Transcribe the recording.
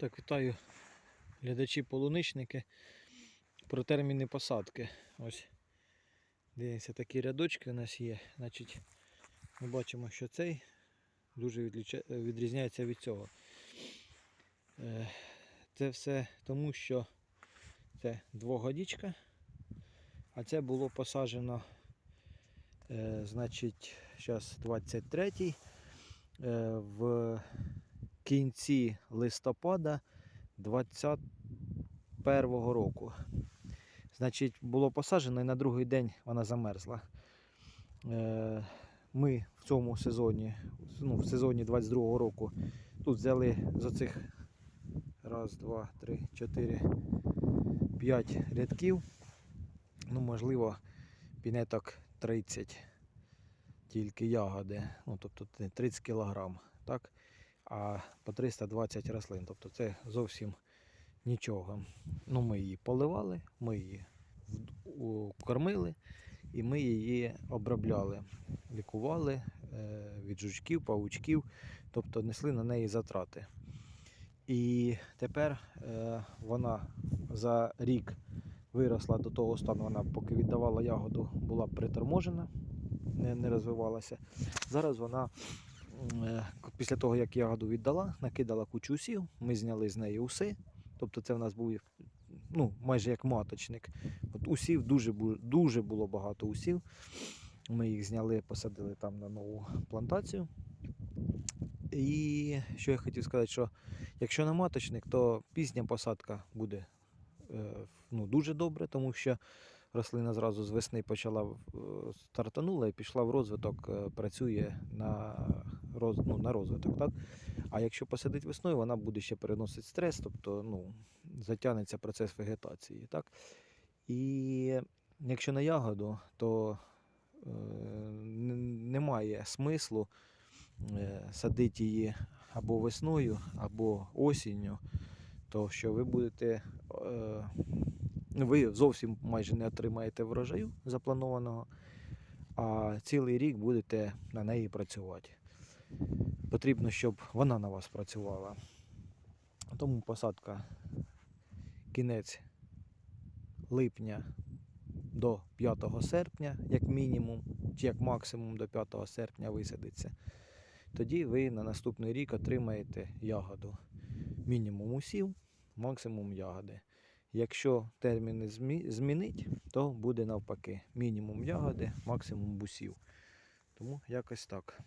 Так, вітаю глядачі-полуничники про терміни посадки. Ось дивіться, такі рядочки у нас є. Значить, ми бачимо, що цей дуже відрізняється від цього. Е, Це все тому, що це двогодічка, а це було посаджено, е, значить, зараз 23-й. е, в кінці листопада 21-го року. Значить, було посаджено і на другий день вона замерзла. Е, Ми в цьому сезоні, ну, в сезоні 22-го року, тут взяли з оцих раз, два, три, чотири, п'ять рядків. Ну, можливо, пінеток 30 тільки ягоди, ну, тобто 30 кг, так? А по 320 рослин. Тобто це зовсім нічого. Ну, ми її поливали, ми її кормили і ми її обробляли, лікували е, від жучків, павучків, тобто несли на неї затрати. І тепер е, вона за рік виросла до того стану, вона поки віддавала ягоду, була приторможена, не, не розвивалася. Зараз вона після того, як ягоду віддала, накидала кучу усів, ми зняли з неї уси. Тобто це в нас був ну, майже як маточник. От усів дуже, дуже було багато усів. Ми їх зняли, посадили там на нову плантацію. І що я хотів сказати, що якщо на маточник, то пізня посадка буде е, ну, дуже добре, тому що рослина зразу з весни почала е, стартанула і пішла в розвиток, е, працює на, роз, ну, на розвиток. Так? А якщо посадить весною, вона буде ще переносити стрес, тобто ну, затягнеться процес вегетації. Так? І якщо на ягоду, то е, немає смислу е, садити її або весною, або осінню, то що ви будете. Е, ви зовсім майже не отримаєте врожаю запланованого, а цілий рік будете на неї працювати. Потрібно, щоб вона на вас працювала. Тому посадка кінець липня до 5 серпня, як мінімум, чи як максимум до 5 серпня висадиться. Тоді ви на наступний рік отримаєте ягоду. Мінімум усів, максимум ягоди. Якщо терміни змінить, то буде навпаки. Мінімум ягоди, максимум бусів. Тому якось так.